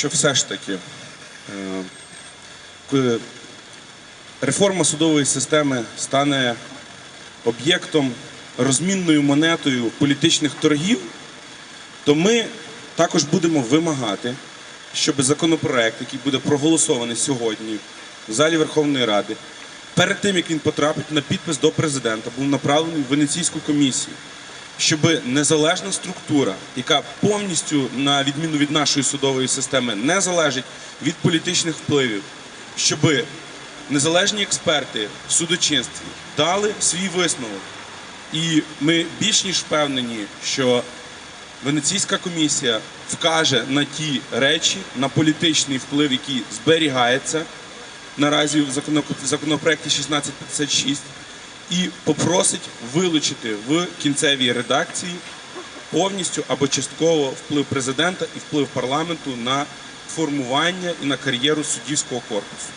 що все ж таки е, реформа судової системи стане об'єктом розмінною монетою політичних торгів, то ми також будемо вимагати, щоб законопроект, який буде проголосований сьогодні в залі Верховної Ради, перед тим як він потрапить на підпис до президента, був направлений в Венеційську комісію, щоб незалежна структура, яка повністю, на відміну від нашої судової системи, не залежить від політичних впливів, щоб незалежні експерти в судочинстві дали свій висновок. І ми більш ніж впевнені, що Венеційська комісія вкаже на ті речі, на політичний вплив, який зберігається наразі в законо- законопроекті 1656, і попросить вилучити в кінцевій редакції повністю або частково вплив президента і вплив парламенту на формування і на кар'єру суддівського корпусу.